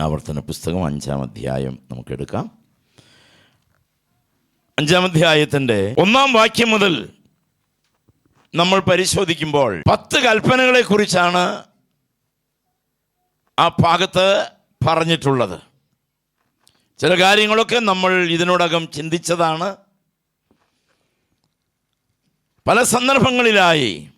ആവർത്തന പുസ്തകം അഞ്ചാം അധ്യായം നമുക്കെടുക്കാം അഞ്ചാം അധ്യായത്തിന്റെ ഒന്നാം വാക്യം മുതൽ നമ്മൾ പരിശോധിക്കുമ്പോൾ പത്ത് കൽപ്പനകളെക്കുറിച്ചാണ് ആ ഭാഗത്ത് പറഞ്ഞിട്ടുള്ളത്. ചില കാര്യങ്ങളൊക്കെ നമ്മൾ ഇതിനോടകം ചിന്തിച്ചതാണ്. പല സന്ദർഭങ്ങളിലായി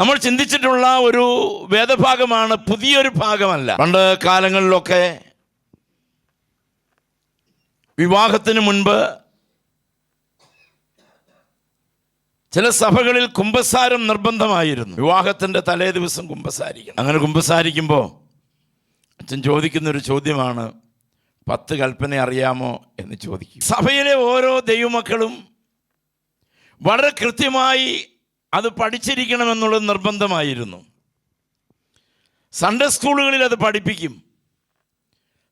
നമ്മൾ ചിന്തിച്ചിട്ടുള്ള ഒരു വേദഭാഗമാണ് പുതിയൊരു ഭാഗമല്ല. പണ്ട് കാലങ്ങളിലൊക്കെ വിവാഹത്തിന് മുൻപ് ചില സഭകളിൽ കുമ്പസാരം നിർബന്ധമായിരുന്നു. വിവാഹത്തിന്റെ തലേ ദിവസം കുംഭസാരിക്കണം അങ്ങനെ കുമ്പസാരിക്കുമ്പോൾ അച്ഛൻ ചോദിക്കുന്നൊരു ചോദ്യമാണ് പത്ത് കൽപ്പന അറിയാമോ? എന്ന് ചോദിക്കും. സഭയിലെ ഓരോ ദൈവമക്കളും വളരെ കൃത്യമായി അത് പഠിച്ചിരിക്കണമെന്നുള്ളത് നിർബന്ധമായിരുന്നു. സൺഡേ സ്കൂളുകളിൽ അത് പഠിപ്പിക്കും.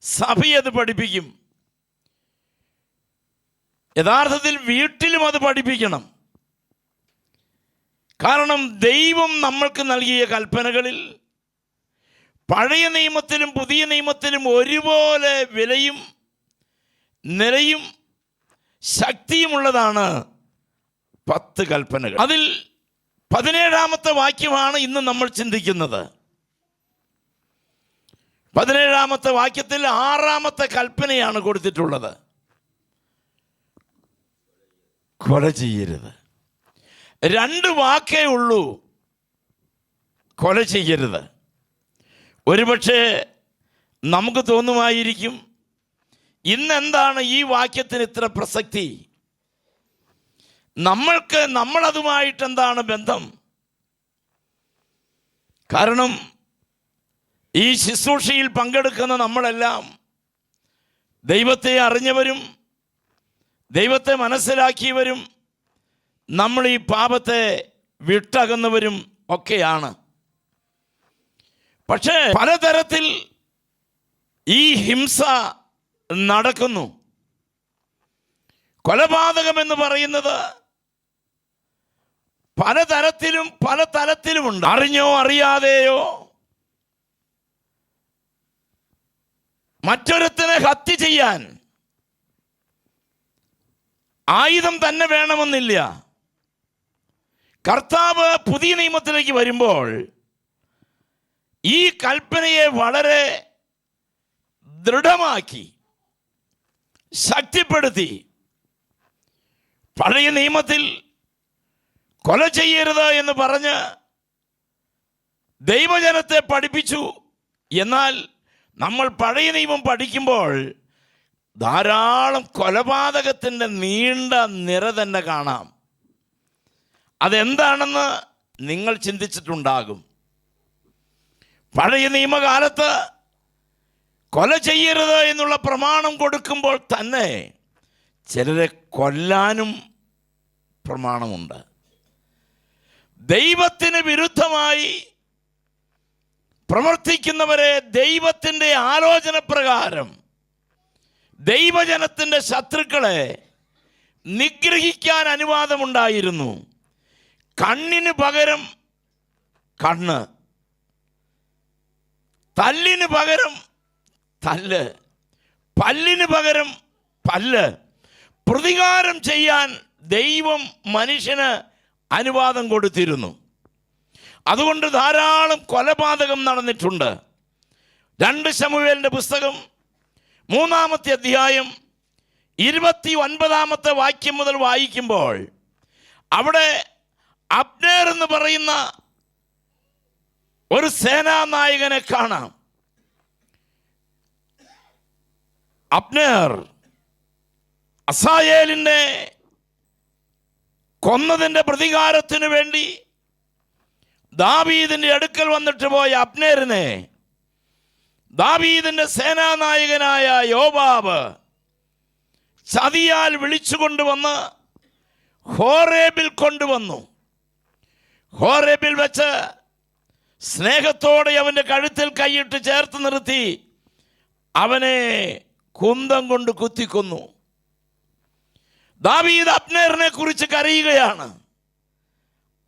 സഭ അത് പഠിപ്പിക്കും. യഥാർത്ഥത്തിൽ വീട്ടിലും അത് പഠിപ്പിക്കണം. കാരണം ദൈവം നമ്മൾക്ക് നൽകിയ കൽപ്പനകളിൽ പഴയ നിയമത്തിലും പുതിയ നിയമത്തിലും ഒരുപോലെ വിലയും നിലയും ശക്തിയുമുള്ളതാണ് പത്ത് കൽപ്പനകൾ. അതിൽ പതിനേഴാമത്തെ വാക്യമാണ് ഇന്ന് നമ്മൾ ചിന്തിക്കുന്നത്. പതിനേഴാമത്തെ വാക്യത്തിൽ ആറാമത്തെ കൽപ്പനയാണ് കൊടുത്തിട്ടുള്ളത്. കൊല ചെയ്യരുത്. രണ്ട് വാക്കേ ഉള്ളൂ. കൊല ചെയ്യരുത്. ഒരുപക്ഷെ നമുക്ക് തോന്നുമായിരിക്കും ഇന്നെന്താണ് ഈ വാക്യത്തിന് ഇത്ര പ്രസക്തി? നമ്മൾക്ക് നമ്മളതുമായിട്ട് എന്താണ് ബന്ധം? കാരണം ഈ ശുശ്രൂഷയിൽ പങ്കെടുക്കുന്ന നമ്മളെല്ലാം ദൈവത്തെ അറിഞ്ഞവരും ദൈവത്തെ മനസ്സിലാക്കിയവരും നമ്മൾ ഈ പാപത്തെ വിട്ടകുന്നവരും ഒക്കെയാണ്. പക്ഷേ പലതരത്തിൽ ഈ ഹിംസ നടക്കുന്നു. കൊലപാതകം എന്ന് പറയുന്നത് പലതരത്തിലും പല തലത്തിലുമുണ്ട് അറിഞ്ഞോ അറിയാതെയോ? മറ്റൊരുത്തിനെ ഹത്യ ചെയ്യാൻ ആയുധം തന്നെ വേണമെന്നില്ല. കർത്താവ് പുതിയ നിയമത്തിലേക്ക് വരുമ്പോൾ ഈ കൽപ്പനയെ വളരെ ദൃഢമാക്കി ശക്തിപ്പെടുത്തി. പഴയ നിയമത്തിൽ കൊല ചെയ്യരുത് എന്ന് പറഞ്ഞ് ദൈവജനത്തെ പഠിപ്പിച്ചു. എന്നാൽ നമ്മൾ പഴയ നിയമം പഠിക്കുമ്പോൾ ധാരാളം കൊലപാതകത്തിന്റെ നീണ്ട നിര തന്നെ കാണാം. അതെന്താണെന്ന് നിങ്ങൾ ചിന്തിച്ചിട്ടുണ്ടാകും. പഴയ നിയമകാലത്ത് കൊല ചെയ്യരുത് എന്നുള്ള പ്രമാണം കൊടുക്കുമ്പോൾ തന്നെ ചിലരെ കൊല്ലാനും പ്രമാണമുണ്ട്. ദൈവത്തിന് വിരുദ്ധമായി പ്രവർത്തിക്കുന്നവരെ ദൈവത്തിന്റെ ആലോചന പ്രകാരം ദൈവജനത്തിന്റെ ശത്രുക്കളെ നിഗ്രഹിക്കാൻ അനുവാദമുണ്ടായിരുന്നു. കണ്ണിന് പകരം കണ്ണ് തല്ലിന് പകരം തല്ല് പല്ലിന് പകരം പല്ല്. പ്രതികാരം ചെയ്യാൻ ദൈവം മനുഷ്യന് അനുവാദം കൊടുത്തിരുന്നു. അതുകൊണ്ട് ധാരാളം കൊലപാതകം നടന്നിട്ടുണ്ട്. രണ്ട് ശമുവേലിന്റെ പുസ്തകം മൂന്നാമത്തെ അധ്യായം ഇരുപത്തി ഒൻപതാമത്തെ വാക്യം മുതൽ വായിക്കുമ്പോൾ അവിടെ അബ്നേർ എന്ന് പറയുന്ന ഒരു സേനാനായകനെ കാണാം. അബ്നേർ അസായേലിന്റെ കൊന്നതിന്റെ പ്രതികാരത്തിന് വേണ്ടി ദാവീദിന്റെ അടുക്കൽ വന്നിട്ട് പോയ അപ്നേറിനെ ദാവീദിന്റെ സേനാനായകനായ യോബാബ് ചതിയാൽ വിളിച്ചു കൊണ്ടുവന്ന് ഹോറേബിൽ കൊണ്ടുവന്നു. ഹോറേബിൽ വെച്ച് സ്നേഹത്തോടെ അവന്റെ കഴുത്തിൽ കൈയിട്ട് ചേർത്ത് നിർത്തി അവനെ കുന്തം കൊണ്ട് കുത്തിക്കൊന്നു. ദാവീദ് അപ്നേറിനെ കുറിച്ച് കരയുകയാണ്.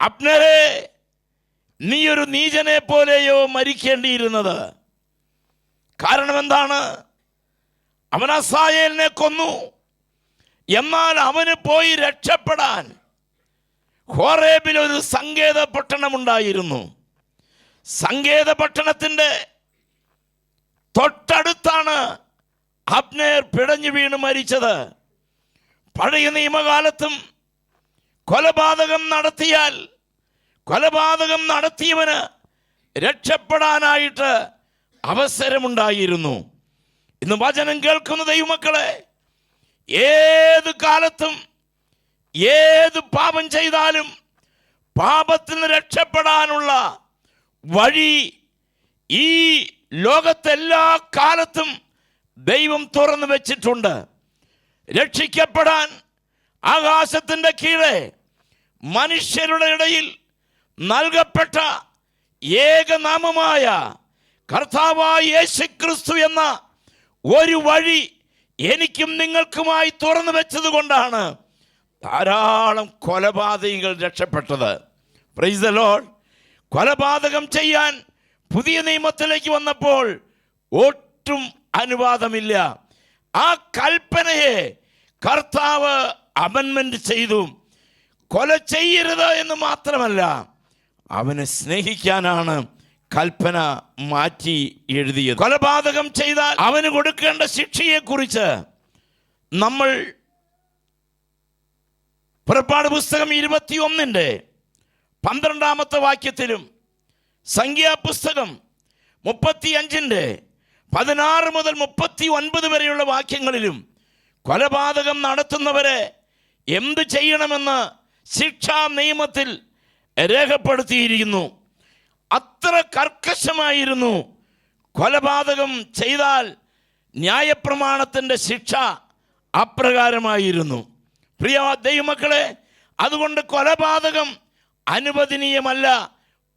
അപ്നേറെ നീ ഒരു നീചനെ പോലെയോ മരിക്കേണ്ടിയിരുന്നത്? കാരണം എന്താണ്? അവൻ അസായേലിനെ കൊന്നു. എന്നാൽ അവന് പോയി രക്ഷപ്പെടാൻ ഹോറേബിൽ ഒരു സങ്കേത പട്ടണമുണ്ടായിരുന്നു സങ്കേത പട്ടണത്തിന്റെ തൊട്ടടുത്താണ് അബ്നേർ പിടഞ്ഞു വീണ് മരിച്ചത്. പഴയ നിയമകാലത്തും കൊലപാതകം നടത്തിയാൽ കൊലപാതകം നടത്തിയവന് രക്ഷപ്പെടാനായിട്ട് അവസരമുണ്ടായിരുന്നു. ഇന്ന് വചനം കേൾക്കുന്ന ദൈവമക്കളെ ഏത് കാലത്തും ഏത് പാപം ചെയ്താലും പാപത്തിൽ നിന്ന് രക്ഷപ്പെടാനുള്ള വഴി ഈ ലോകത്തെല്ലാ കാലത്തും ദൈവം തുറന്നു വെച്ചിട്ടുണ്ട്. രക്ഷിക്കപ്പെടാൻ ആകാശത്തിന്റെ കീഴെ മനുഷ്യരുടെ ഇടയിൽ നൽകപ്പെട്ട ഏകനാമമായ കർത്താവായ യേശു ക്രിസ്തു എന്ന ഒരു വഴി എനിക്കും നിങ്ങൾക്കുമായി തുറന്നു വെച്ചത് കൊണ്ടാണ് ധാരാളം കൊലപാതകികൾ രക്ഷപ്പെട്ടത്. പ്രൈസ് ദ ലോർഡ് കൊലപാതകം ചെയ്യാൻ പുതിയ നിയമത്തിലേക്ക് വന്നപ്പോൾ ഒട്ടും അനുവാദമില്ല. ആ കൽപ്പനയെ കർത്താവ് അമെൻമെന്റ് ചെയ്തു. കൊല ചെയ്യരുത് എന്ന് മാത്രമല്ല അവനെ സ്നേഹിക്കാനാണ് കൽപ്പന മാറ്റി എഴുതിയത്. കൊലപാതകം ചെയ്താൽ അവന് കൊടുക്കേണ്ട ശിക്ഷയെക്കുറിച്ച് നമ്മൾ പുറപ്പാട് പുസ്തകം ഇരുപത്തി ഒന്നിന്റെ പന്ത്രണ്ടാമത്തെ വാക്യത്തിലും സംഖ്യാപുസ്തകം മുപ്പത്തി അഞ്ചിന്റെ പതിനാറ് മുതൽ മുപ്പത്തി ഒൻപത് വരെയുള്ള വാക്യങ്ങളിലും കൊലപാതകം നടത്തുന്നവരെ എന്ത് ചെയ്യണമെന്ന് ശിക്ഷാ നിയമത്തിൽ രേഖപ്പെടുത്തിയിരിക്കുന്നു. അത്ര കർക്കശമായിരുന്നു കൊലപാതകം ചെയ്താൽ ന്യായപ്രമാണത്തിന്റെ ശിക്ഷ അപ്രകാരമായിരുന്നു. പ്രിയ ദൈവമക്കളെ അതുകൊണ്ട് കൊലപാതകം അനുവദനീയമല്ല.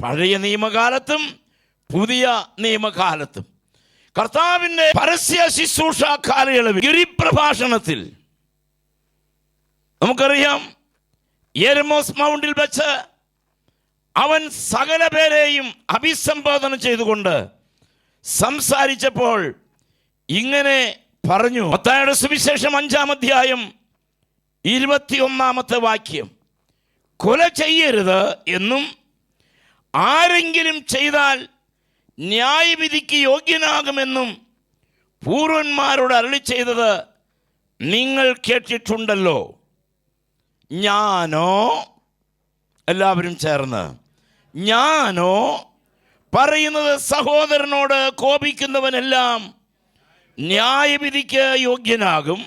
പഴയ നിയമകാലത്തും പുതിയ നിയമകാലത്തും. കർത്താവിന്റെ പരസ്യ ശുശ്രൂഷ കാലയളവിൽ ഗിരിപ്രഭാഷണത്തിൽ. നമുക്കറിയാം എരമോസ് മൗണ്ടിൽ വെച്ച് അവൻ സകല പേരെയും അഭിസംബോധന ചെയ്തുകൊണ്ട് സംസാരിച്ചപ്പോൾ ഇങ്ങനെ പറഞ്ഞു. മത്തായുടെ സുവിശേഷം അഞ്ചാം അധ്യായം ഇരുപത്തിയൊന്നാമത്തെ വാക്യം. കൊല ചെയ്യരുത് എന്നും ആരെങ്കിലും ചെയ്താൽ ന്യായവിധിക്ക് യോഗ്യനാകുമെന്നും പൂർവന്മാരോട് അരളി ചെയ്തത് നിങ്ങൾ കേട്ടിട്ടുണ്ടല്ലോ. ഞാനോ എല്ലാവരും ചേർന്ന് ഞാനോ പറയുന്നത് സഹോദരനോട് കോപിക്കുന്നവനെല്ലാം ന്യായവിധിക്ക് യോഗ്യനാകും.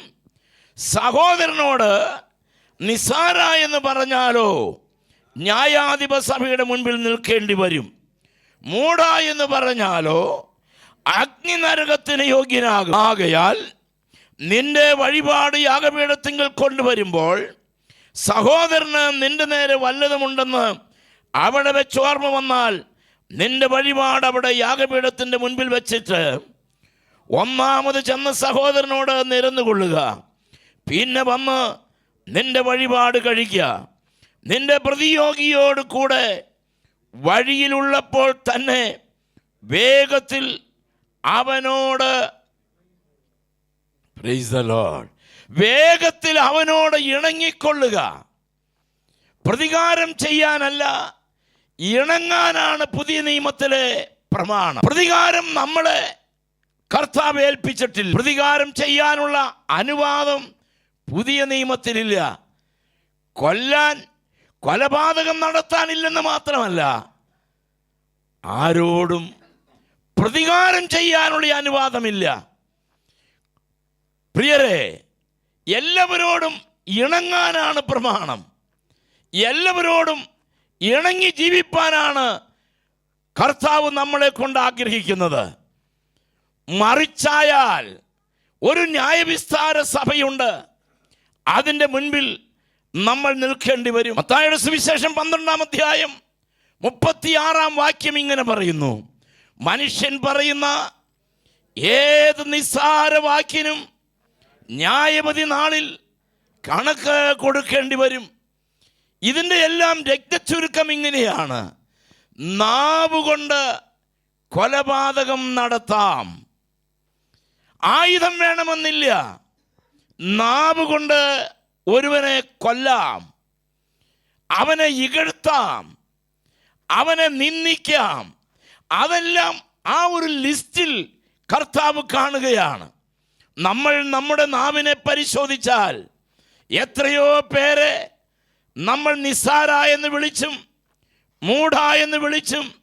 സഹോദരനോട് നിസാര എന്ന് പറഞ്ഞാലോ ന്യായാധിപ സഭയുടെ മുൻപിൽ നിൽക്കേണ്ടി വരും. മൂട എന്ന് പറഞ്ഞാലോ അഗ്നി നരകത്തിന് യോഗ്യനാകും. ആകയാൽ നിന്റെ വഴിപാട് യാഗപീഠത്തിങ്കിൽ കൊണ്ടുവരുമ്പോൾ സഹോദരന് നിന്റെ നേരെ വല്ലതുമുണ്ടെന്ന് അവിടെ വെച്ച് ഓർമ്മ വന്നാൽ നിന്റെ വഴിപാട് അവിടെ യാഗപീഠത്തിന്റെ മുൻപിൽ വെച്ചിട്ട് ഒന്നാമത് ചെന്ന് സഹോദരനോട് നിരന്നുകൊള്ളുക. പിന്നെ വന്ന് നിന്റെ വഴിപാട് കഴിക്കുക. നിന്റെ പ്രതിയോഗിയോട് കൂടെ വഴിയിലുള്ളപ്പോൾ തന്നെ വേഗത്തിൽ അവനോട്. വേഗത്തിൽ അവനോട് ഇണങ്ങിക്കൊള്ളുക. പ്രതികാരം ചെയ്യാനല്ല ഇണങ്ങാനാണ് പുതിയ നിയമത്തിലെ പ്രമാണം. പ്രതികാരം നമ്മളെ കർത്താവ് ഏൽപ്പിച്ചിട്ടില്ല. പ്രതികാരം ചെയ്യാനുള്ള അനുവാദം പുതിയ നിയമത്തിലില്ല. കൊല്ലാൻ കൊലപാതകം നടത്താനില്ലെന്ന് മാത്രമല്ല ആരോടും പ്രതികാരം ചെയ്യാനുള്ള അനുവാദമില്ല. പ്രിയരെ എല്ലാവരോടും ഇണങ്ങാനാണ് പ്രമാണം. എല്ലാവരോടും ഇണങ്ങി ജീവിപ്പാനാണ് കർത്താവ് നമ്മളെ കൊണ്ട് ആഗ്രഹിക്കുന്നത്. മറിച്ചായാൽ ഒരു ന്യായവിസ്താര സഭയുണ്ട്. അതിന്റെ മുൻപിൽ നമ്മൾ നിൽക്കേണ്ടി വരും. മത്തായുടെ സുവിശേഷം പന്ത്രണ്ടാം അധ്യായം മുപ്പത്തിയാറാം വാക്യം ഇങ്ങനെ പറയുന്നു. മനുഷ്യൻ പറയുന്ന ഏത് നിസ്സാര വാക്കിനും ന്യായപതി നാളിൽ കണക്ക് കൊടുക്കേണ്ടി വരും. ഇതിന്റെ എല്ലാം രക്തചുരുക്കം ഇങ്ങനെയാണ്. നാവുകൊണ്ട് കൊലപാതകം നടത്താം. ആയുധം വേണമെന്നില്ല. നാവുകൊണ്ട് ഒരുവനെ കൊല്ലാം അവനെ ഇകഴ്ത്താം അവനെ നിന്ദിക്കാം. അതെല്ലാം ആ ഒരു ലിസ്റ്റിൽ കർത്താവ് കാണുകയാണ്. നമ്മൾ നമ്മുടെ നാവിനെ പരിശോധിച്ചാൽ എത്രയോ പേരെ നമ്മൾ നിസ്സാര എന്ന് വിളിച്ചും മൂഢ എന്ന് വിളിച്ചും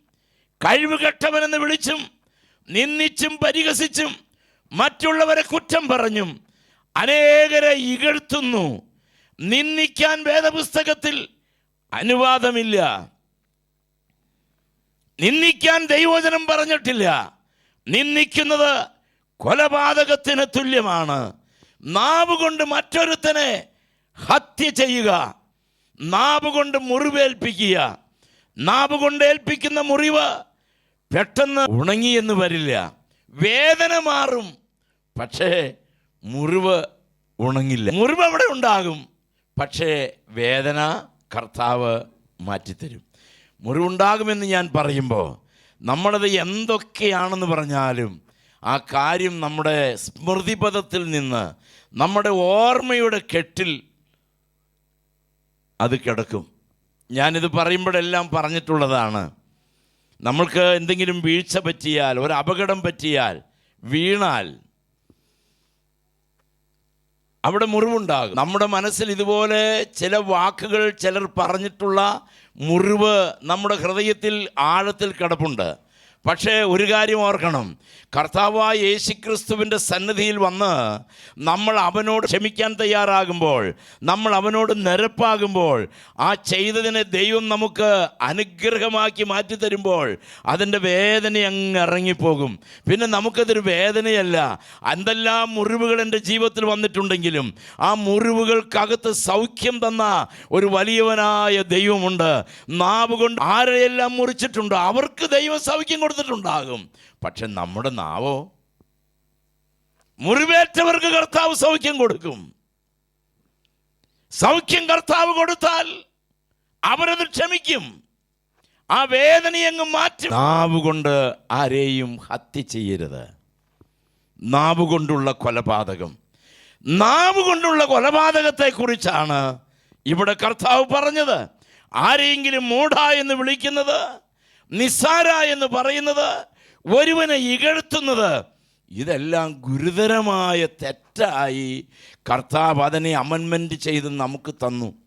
കഴിവുകെട്ടവനെന്ന് വിളിച്ചും നിന്ദിച്ചും പരിഹസിച്ചും മറ്റുള്ളവരെ കുറ്റം പറഞ്ഞും അനേകരെ ഇകഴ്ത്തുന്നു. നിന്ദിക്കാൻ വേദപുസ്തകത്തിൽ അനുവാദമില്ല. നിന്ദിക്കാൻ ദൈവചനം പറഞ്ഞിട്ടില്ല. നിന്ദിക്കുന്നത് കൊലപാതകത്തിന് തുല്യമാണ്. നാവ് കൊണ്ട് മറ്റൊരുത്തനെ ഹത്യ ചെയ്യുക. നാവ് കൊണ്ട് മുറിവേൽപ്പിക്കുക. നാവ് കൊണ്ട് ഏൽപ്പിക്കുന്ന മുറിവ് പെട്ടെന്ന് ഉണങ്ങിയെന്ന് വരില്ല. വേദന മാറും. പക്ഷേ മുറിവ് ഉണങ്ങില്ല. മുറിവ് അവിടെ ഉണ്ടാകും. പക്ഷേ വേദന കർത്താവ് മാറ്റിത്തരും. മുറിവുണ്ടാകുമെന്ന് ഞാൻ പറയുമ്പോൾ നമ്മളത് എന്തൊക്കെയാണെന്ന് പറഞ്ഞാലും ആ കാര്യം നമ്മുടെ സ്മൃതിപഥത്തിൽ നിന്ന് നമ്മുടെ ഓർമ്മയുടെ കെട്ടിൽ അത് കിടക്കും. ഞാനിത് പറയുമ്പോഴെല്ലാം പറഞ്ഞിട്ടുള്ളതാണ്. നമ്മൾക്ക് എന്തെങ്കിലും വീഴ്ച പറ്റിയാൽ ഒരു അപകടം പറ്റിയാൽ വീണാൽ അവിടെ മുറിവുണ്ടാകും. നമ്മുടെ മനസ്സിൽ ഇതുപോലെ ചില വാക്കുകൾ ചിലർ പറഞ്ഞിട്ടുള്ള മുറിവ് നമ്മുടെ ഹൃദയത്തിൽ ആഴത്തിൽ കിടപ്പുണ്ട്. പക്ഷേ ഒരു കാര്യം ഓർക്കണം. കർത്താവായ യേശുക്രിസ്തുവിന്റെ സന്നിധിയിൽ വന്ന് നമ്മൾ അവനോട് ക്ഷമിക്കാൻ തയ്യാറാകുമ്പോൾ നമ്മൾ അവനോട് നിരപ്പാകുമ്പോൾ ആ ചെയ്തതിനെ ദൈവം നമുക്ക് അനുഗ്രഹമാക്കി മാറ്റി തരുമ്പോൾ അതിന്റെ വേദന അങ്ങ് ഇറങ്ങിപ്പോകും. പിന്നെ നമുക്കതൊരു വേദനയല്ല. എന്തെല്ലാം മുറിവുകൾ എന്റെ ജീവിതത്തിൽ വന്നിട്ടുണ്ടെങ്കിലും ആ മുറിവുകൾക്കകത്ത് സൗഖ്യം തന്ന ഒരു വലിയവനായ ദൈവമുണ്ട്. നാവ് കൊണ്ട് ആരെയെല്ലാം മുറിച്ചിട്ടുണ്ടോ അവർക്ക് ദൈവം സൗഖ്യം കൊടുത്തിട്ടുണ്ടാകും. പക്ഷെ നമ്മുടെ നാവോ മുറിവേറ്റവർക്ക് കർത്താവ് സൗഖ്യം കൊടുക്കും. സൗഖ്യം കർത്താവ് കൊടുത്താൽ അവരത് ക്ഷമിക്കും. ആ വേദനയങ്ങ് മാറ്റും. നാവ് കൊണ്ട് ആരെയും ഹത്യ ചെയ്യരുത്. നാവ് കൊണ്ടുള്ള കൊലപാതകം. നാവ് കൊണ്ടുള്ള കൊലപാതകത്തെക്കുറിച്ചാണ് ഇവിടെ കർത്താവ് പറഞ്ഞത്. ആരെയെങ്കിലും മൂഢ എന്ന് വിളിക്കുന്നത് നിസ്സാര എന്ന് പറയുന്നത് ഒരുവനെ ഇകഴ്ത്തുന്നത്. ഇതെല്ലാം ഗുരുതരമായ തെറ്റായി കർത്താവ് അതിനെ അമൻമെന്റ് ചെയ്ത് നമുക്ക് തന്നു.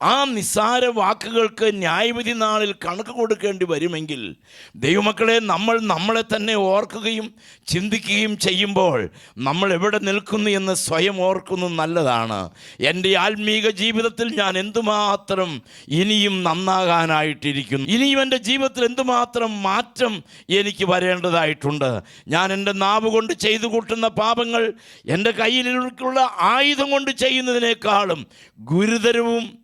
ആ നിസ്സാര വാക്കുകൾക്ക് ന്യായവിധി നാളിൽ കണക്ക് കൊടുക്കേണ്ടി വരുമെങ്കിൽ ദൈവമക്കളെ നമ്മൾ നമ്മളെ തന്നെ ഓർക്കുകയും ചിന്തിക്കുകയും ചെയ്യുമ്പോൾ നമ്മൾ എവിടെ നിൽക്കുന്നു എന്ന് സ്വയം ഓർക്കുന്നത് നല്ലതാണ്. എന്റെ ആത്മീക ജീവിതത്തിൽ ഞാൻ എന്തുമാത്രം ഇനിയും നന്നാകാനായിട്ടിരിക്കുന്നു? ഇനിയും എന്റെ ജീവിതത്തിൽ എന്തുമാത്രം മാറ്റം എനിക്ക് വരേണ്ടതായിട്ടുണ്ട്? ഞാൻ എന്റെ നാവ് കൊണ്ട് ചെയ്തു കൂട്ടുന്ന പാപങ്ങൾ എന്റെ കയ്യിലുള്ള ആയുധം കൊണ്ട് ചെയ്യുന്നതിനേക്കാളും ഗുരുതരവും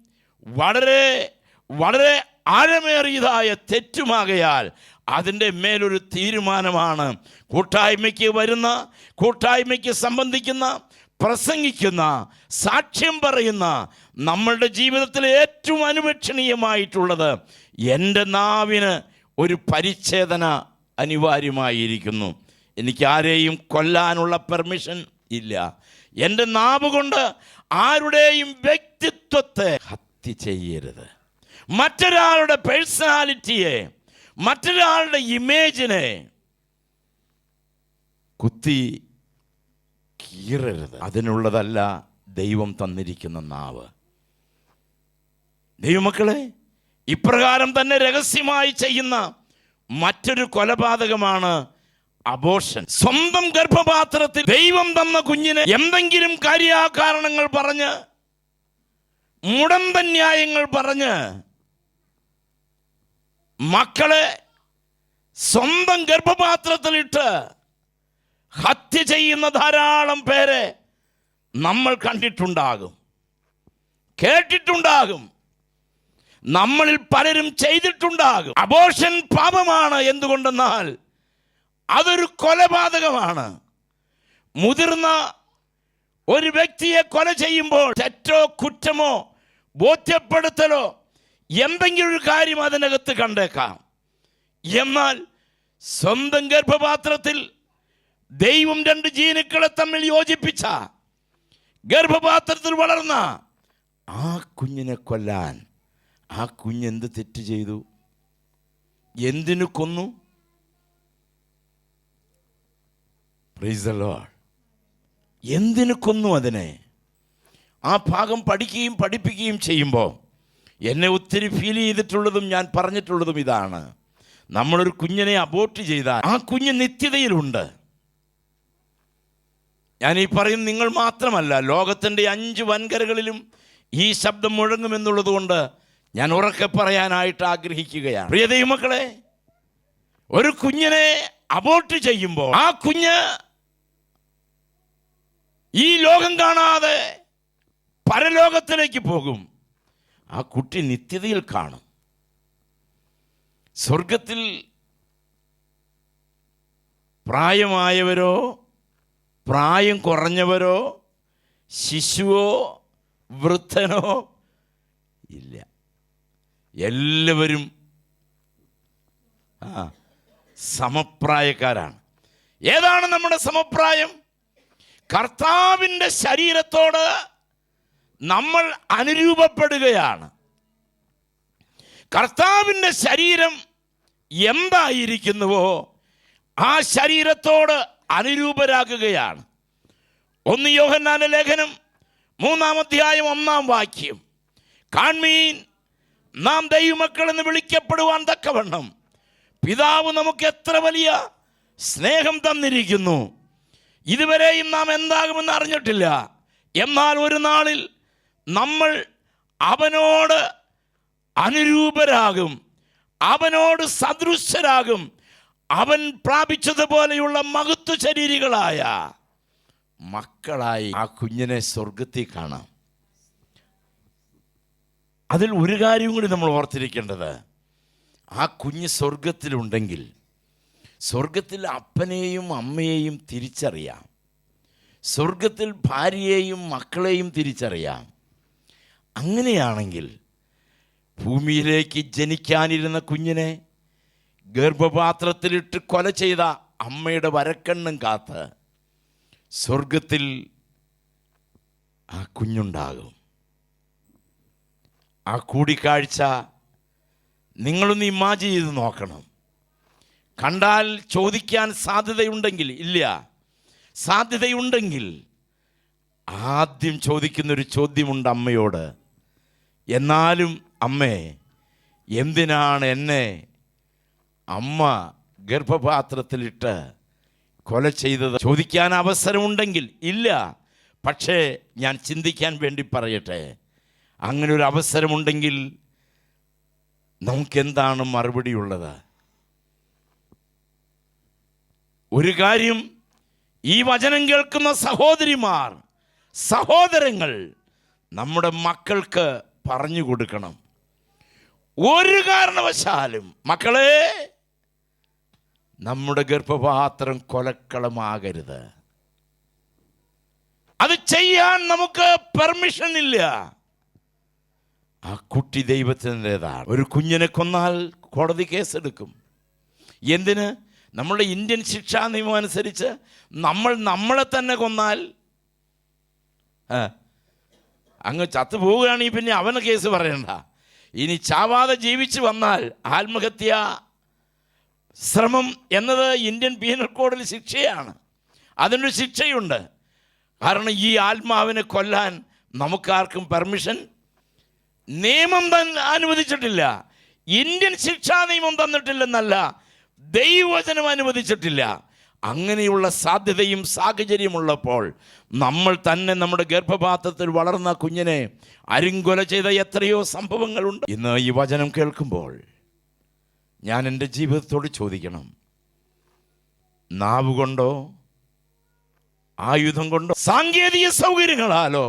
വളരെ വളരെ ആഴമേറിയതായ തെറ്റുമാകയാൽ അതിന്റെ മേലൊരു തീരുമാനമാണ് കൂട്ടായ്മയ്ക്ക് വരുന്ന കൂട്ടായ്മയ്ക്ക് സംബന്ധിക്കുന്ന പ്രസംഗിക്കുന്ന സാക്ഷ്യം പറയുന്ന നമ്മളുടെ ജീവിതത്തിൽ ഏറ്റവും അനുപക്ഷണീയമായിട്ടുള്ളത് എന്റെ നാവിന് ഒരു പരിച്ഛേദന അനിവാര്യമായിരിക്കുന്നു. എനിക്ക് ആരെയും കൊല്ലാനുള്ള പെർമിഷൻ ഇല്ല. എന്റെ നാവ് കൊണ്ട് ആരുടെയും വ്യക്തിത്വത്തെ ഹത്യ ചെയ്യരുത്. മറ്റൊരാളുടെ പേഴ്സണാലിറ്റിയെ മറ്റൊരാളുടെ ഇമേജിനെ കുത്തി കീറരുത്. അതിനുള്ളതല്ല ദൈവം തന്നിരിക്കുന്ന നാവ്. ദൈവമക്കളെ ഇപ്രകാരം തന്നെ രഹസ്യമായി ചെയ്യുന്ന മറ്റൊരു കൊലപാതകമാണ് അബോഷൻ സ്വന്തം ഗർഭപാത്രത്തിൽ ദൈവം തന്ന കുഞ്ഞിനെ എന്തെങ്കിലും കാര്യാകാരണങ്ങൾ പറഞ്ഞ് മുടന്ത ന്യായങ്ങൾ പറഞ്ഞ് മക്കളെ സ്വന്തം ഗർഭപാത്രത്തിലിട്ട് ഹത്യ ചെയ്യുന്ന ധാരാളം പേരെ നമ്മൾ കണ്ടിട്ടുണ്ടാകും. കേട്ടിട്ടുണ്ടാകും. നമ്മളിൽ പലരും ചെയ്തിട്ടുണ്ടാകും. അബോഷൻ പാപമാണ് എന്തുകൊണ്ടെന്നാൽ അതൊരു കൊലപാതകമാണ്. മുതിർന്ന ഒരു വ്യക്തിയെ കൊല ചെയ്യുമ്പോൾ തെറ്റോ കുറ്റമോ ബോധ്യപ്പെടുത്തലോ? എന്തെങ്കിലും ഒരു കാര്യം അതിനകത്ത് കണ്ടേക്കാം. എന്നാൽ സ്വന്തം ഗർഭപാത്രത്തിൽ ദൈവം രണ്ട് ജീനുക്കളെ തമ്മിൽ യോജിപ്പിച്ച ഗർഭപാത്രത്തിൽ വളർന്ന ആ കുഞ്ഞിനെ കൊല്ലാൻ ആ കുഞ്ഞെന്ത് തെറ്റ് ചെയ്തു? എന്തിനു കൊന്നു. എന്തിനു കൊന്നു അതിനെ? ആ ഭാഗം പഠിക്കുകയും പഠിപ്പിക്കുകയും ചെയ്യുമ്പോൾ എന്നെ ഒത്തിരി ഫീൽ ചെയ്തിട്ടുള്ളതും ഞാൻ പറഞ്ഞിട്ടുള്ളതും ഇതാണ്. നമ്മളൊരു കുഞ്ഞിനെ അബോർട്ട് ചെയ്താൽ ആ കുഞ്ഞ് നിത്യതയിലുണ്ട്. ഞാൻ ഈ പറയും നിങ്ങൾ മാത്രമല്ല ലോകത്തിന്റെ അഞ്ച് വൻകരകളിലും ഈ ശബ്ദം മുഴങ്ങുമെന്നുള്ളത് കൊണ്ട് ഞാൻ ഉറക്കെ പറയാനായിട്ട് ആഗ്രഹിക്കുകയാണ്. പ്രിയ ദൈവമക്കളെ ഒരു കുഞ്ഞിനെ അബോർട്ട് ചെയ്യുമ്പോൾ ആ കുഞ്ഞ് ഈ ലോകം കാണാതെ പരലോകത്തിലേക്ക് പോകും. ആ കുട്ടി നിത്യതയിൽ കാണും. സ്വർഗത്തിൽ പ്രായമായവരോ പ്രായം കുറഞ്ഞവരോ ശിശുവോ വൃദ്ധനോ ഇല്ല. എല്ലാവരും ആ സമപ്രായക്കാരാണ്. ഏതാണ് നമ്മുടെ സമപ്രായം? കർത്താവിന്റെ ശരീരത്തോട് നമ്മൾ അനുരൂപപ്പെടുകയാണ്. കർത്താവിന്റെ ശരീരം എന്തായിരിക്കുന്നുവോ ആ ശരീരത്തോട് അനുരൂപരാകുകയാണ്. ഒന്ന് യോഹന്നാന ലേഖനം മൂന്നാം അധ്യായം ഒന്നാം വാക്യം. കാൺമീൻ നാം ദൈവമക്കൾ എന്ന് വിളിക്കപ്പെടുവാൻ തക്കവണ്ണം. പിതാവ് നമുക്ക് എത്ര വലിയ സ്നേഹം തന്നിരിക്കുന്നു. ഇതുവരെയും നാം എന്താകുമെന്ന് അറിഞ്ഞിട്ടില്ല. എന്നാൽ ഒരു നാളിൽ നമ്മൾ അവനോട് അനുരൂപരാകും അവനോട് സദൃശരാകും അവൻ പ്രാപിച്ചതുപോലെയുള്ള മഹത്വ ശരീരികളായ മക്കളായി ആ കുഞ്ഞിനെ സ്വർഗത്തിൽ കാണാം. അതിൽ ഒരു കാര്യം കൂടി നമ്മൾ ഓർത്തിരിക്കേണ്ടത്. ആ കുഞ്ഞ് സ്വർഗത്തിലുണ്ടെങ്കിൽ സ്വർഗത്തിൽ അപ്പനെയും അമ്മയെയും തിരിച്ചറിയാം. സ്വർഗത്തിൽ ഭാര്യയെയും മക്കളെയും തിരിച്ചറിയാം. അങ്ങനെയാണെങ്കിൽ ഭൂമിയിലേക്ക് ജനിക്കാനിരുന്ന കുഞ്ഞിനെ ഗർഭപാത്രത്തിലിട്ട് കൊല ചെയ്ത അമ്മയുടെ വരക്കണ്ണും കാത്ത് സ്വർഗത്തിൽ ആ കുഞ്ഞുണ്ടാകും. ആ കൂടിക്കാഴ്ച നിങ്ങളൊന്ന് ഇമാജ് ചെയ്ത് നോക്കണം. കണ്ടാൽ ചോദിക്കാൻ സാധ്യതയുണ്ടെങ്കിൽ ഇല്ല സാധ്യതയുണ്ടെങ്കിൽ ആദ്യം ചോദിക്കുന്നൊരു ചോദ്യമുണ്ട് അമ്മയോട്. എന്നാലും അമ്മേ എന്തിനാണ് എന്നെ അമ്മ ഗർഭപാത്രത്തിലിട്ട് കൊല ചെയ്തത്? ചോദിക്കാൻ അവസരമുണ്ടെങ്കിൽ ഇല്ല. പക്ഷേ ഞാൻ ചിന്തിക്കാൻ വേണ്ടി പറയട്ടെ. അങ്ങനെ ഒരു അവസരമുണ്ടെങ്കിൽ നമുക്കെന്താണ് മറുപടിയുള്ളത് ഒരു കാര്യം ഈ വചനം കേൾക്കുന്ന സഹോദരിമാർ സഹോദരങ്ങൾ നമ്മുടെ മക്കൾക്ക് പറഞ്ഞു കൊടുക്കണം. ഒരു കാരണവശാലും മക്കളെ നമ്മുടെ ഗർഭപാത്രം കൊലക്കളമാകരുത്. അത് ചെയ്യാൻ നമുക്ക് പെർമിഷൻ ഇല്ല. ആ കുട്ടി ദൈവത്തിന്റെതാണ് ഒരു കുഞ്ഞിനെ കൊന്നാൽ കോടതി കേസെടുക്കും. എന്തിന്? നമ്മുടെ ഇന്ത്യൻ ശിക്ഷാ നിയമം അനുസരിച്ച് നമ്മൾ നമ്മളെ തന്നെ കൊന്നാൽ അങ്ങ് ചത്തു പോവുകയാണെങ്കിൽ പിന്നെ അവന് കേസ് പറയണ്ട. ഇനി ചാവാതെ ജീവിച്ചു വന്നാൽ ആത്മഹത്യ ശ്രമം എന്നത് ഇന്ത്യൻ പീനൽ കോഡിൽ ശിക്ഷയാണ്. അതിനൊരു ശിക്ഷയുണ്ട്. കാരണം ഈ ആത്മാവിനെ കൊല്ലാൻ നമുക്കാർക്കും പെർമിഷൻ നിയമം തന്നെ അനുവദിച്ചിട്ടില്ല. ഇന്ത്യൻ ശിക്ഷാ നിയമം തന്നിട്ടില്ലെന്നല്ല ദൈവവചനം അനുവദിച്ചിട്ടില്ല. അങ്ങനെയുള്ള സാധ്യതയും സാഹചര്യമുള്ളപ്പോൾ നമ്മൾ തന്നെ നമ്മുടെ ഗർഭപാത്രത്തിൽ വളർന്ന കുഞ്ഞിനെ അരിങ്കൊല ചെയ്ത എത്രയോ സംഭവങ്ങളുണ്ട്. ഇന്ന് ഈ വചനം കേൾക്കുമ്പോൾ ഞാൻ എന്റെ ജീവിതത്തോട് ചോദിക്കണം. നാവ് കൊണ്ടോ ആയുധം കൊണ്ടോ സാങ്കേതിക സൗകര്യങ്ങളാലോ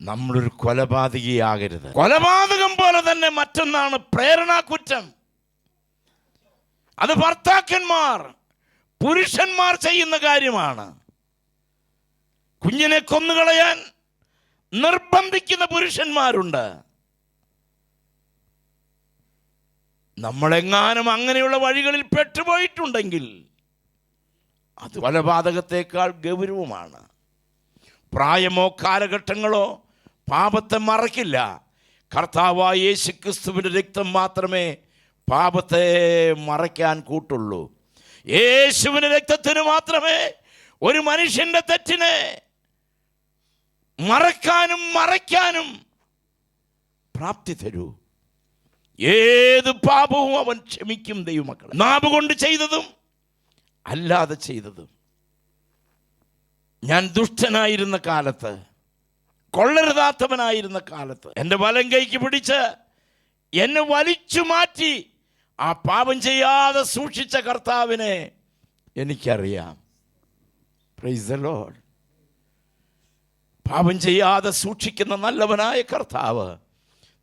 നമ്മളൊരു കൊലപാതകയാകരുത്. കൊലപാതകം പോലെ തന്നെ മറ്റൊന്നാണ് പ്രേരണാ കുറ്റം അത് ഭർത്താക്കന്മാർ പുരുഷന്മാർ ചെയ്യുന്ന കാര്യമാണ്. കുഞ്ഞിനെ കൊന്നുകളയാൻ നിർബന്ധിക്കുന്ന പുരുഷന്മാരുണ്ട്. നമ്മളെങ്ങാനും അങ്ങനെയുള്ള വഴികളിൽ പെട്ടുപോയിട്ടുണ്ടെങ്കിൽ അത് കൊലപാതകത്തേക്കാൾ ഗൗരവമാണ്. പ്രായമോ കാലഘട്ടങ്ങളോ പാപത്തെ മറക്കില്ല. കർത്താവായ യേശു ക്രിസ്തുവിന്റെ രക്തം മാത്രമേ പാപത്തെ മറയ്ക്കാൻ കൂട്ടുള്ളൂ. യേശുവിന്റെ രക്തത്തിന് മാത്രമേ ഒരു മനുഷ്യന്റെ തെറ്റിനെ മറക്കാനും മറയ്ക്കാനും പ്രാപ്തി തരൂ. ഏത് പാപവും അവൻ ക്ഷമിക്കും ദൈവമക്കൾ നാവ് കൊണ്ട് ചെയ്തതും അല്ലാതെ ചെയ്തതും. ഞാൻ ദുഷ്ടനായിരുന്ന കാലത്ത് കൊള്ളരുതാത്തവനായിരുന്ന കാലത്ത് എന്റെ വലം കൈക്ക് പിടിച്ച് എന്നെ വലിച്ചു മാറ്റി ആ പാപം ചെയ്യാതെ സൂക്ഷിച്ച കർത്താവിനെ എനിക്കറിയാം. പ്രൈസ് പാപം ചെയ്യാതെ സൂക്ഷിക്കുന്ന നല്ലവനായ കർത്താവ്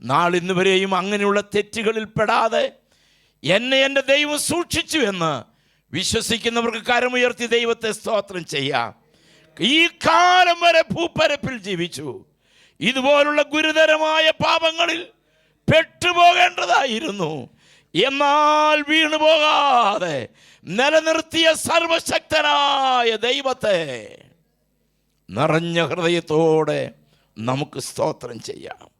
നാളിന്ന് വരെയും അങ്ങനെയുള്ള തെറ്റുകളിൽ പെടാതെ എന്നെ എന്റെ ദൈവം സൂക്ഷിച്ചു എന്ന് വിശ്വസിക്കുന്നവർക്ക് കരമുയർത്തി ദൈവത്തെ സ്തോത്രം ചെയ്യാം. ഈ കാലം വരെ ഭൂപ്പരപ്പിൽ ജീവിച്ചു. ഇതുപോലുള്ള ഗുരുതരമായ പാപങ്ങളിൽ പെട്ടുപോകേണ്ടതായിരുന്നു. എന്നാൽ വീണു പോകാതെ നിലനിർത്തിയ സർവശക്തനായ ദൈവത്തെ നിറഞ്ഞ ഹൃദയത്തോടെ നമുക്ക് സ്തോത്രം ചെയ്യാം.